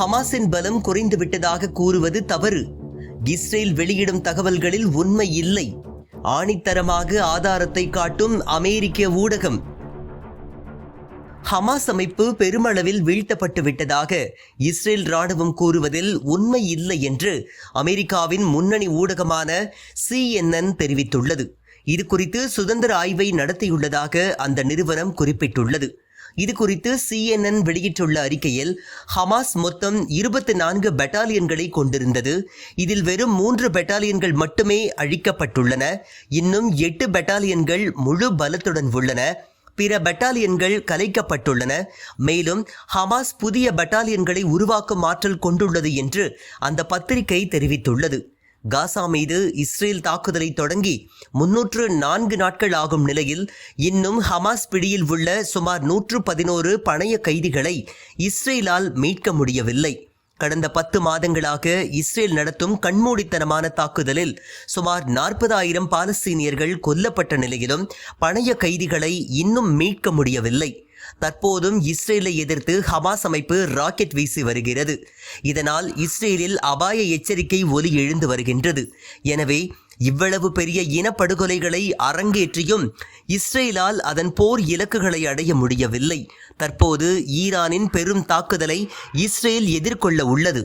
ஹமாஸின் பலம் குறைந்துவிட்டதாக கூறுவது தவறு. இஸ்ரேல் வெளியிடும் தகவல்களில் உண்மை இல்லை. ஆணித்தரமாக ஆதாரத்தை காட்டும் அமெரிக்க ஊடகம். ஹமாஸ் அமைப்பு பெருமளவில் வீழ்த்தப்பட்டு விட்டதாக இஸ்ரேல் ராணுவம் கூறுவதில் உண்மை இல்லை என்று அமெரிக்காவின் முன்னணி ஊடகமான சிஎன்என் தெரிவித்துள்ளது. இது குறித்து சுதந்திர ஆய்வை நடத்தியுள்ளதாக அந்த நிறுவனம் குறிப்பிட்டுள்ளது. இது குறித்து சிஎன்என் வெளியிட்டுள்ள அறிக்கையில் ஹமாஸ் மொத்தம் இருபத்தி நான்கு பெட்டாலியன்களை கொண்டிருந்தது. இதில் வெறும் மூன்று பெட்டாலியன்கள் மட்டுமே அழிக்கப்பட்டுள்ளன. இன்னும் எட்டு பெட்டாலியன்கள் முழு பலத்துடன் உள்ளன. பிற பெட்டாலியன்கள் கலைக்கப்பட்டுள்ளன. மேலும் ஹமாஸ் புதிய பெட்டாலியன்களை உருவாக்கும் ஆற்றல் கொண்டுள்ளது என்று அந்த பத்திரிகை தெரிவித்துள்ளது. காசா மீது இஸ்ரேல் தாக்குதலை தொடங்கி முன்னூற்று நான்கு நாட்கள் ஆகும் நிலையில் இன்னும் ஹமாஸ் பிடியில் உள்ள சுமார் நூற்று பதினோரு பணைய கைதிகளை இஸ்ரேலால் மீட்க முடியவில்லை. கடந்த பத்து மாதங்களாக இஸ்ரேல் நடத்தும் கண்மூடித்தனமான தாக்குதலில் சுமார் நாற்பதாயிரம் பாலஸ்தீனியர்கள் கொல்லப்பட்ட நிலையிலும் பணைய கைதிகளை இன்னும் மீட்க முடியவில்லை. தற்போதும் இஸ்ரேலை எதிர்த்து ஹமாஸ் அமைப்பு ராக்கெட் வீசி வருகிறது. இதனால் இஸ்ரேலில் அபாய எச்சரிக்கை ஒலி எழுந்து வருகின்றது. எனவே இவ்வளவு பெரிய இனப்படுகொலைகளை அரங்கேற்றியும் இஸ்ரேலால் அதன் போர் இலக்குகளை அடைய முடியவில்லை. தற்போது ஈரானின் பெரும் தாக்குதலை இஸ்ரேல் எதிர்கொள்ள உள்ளது.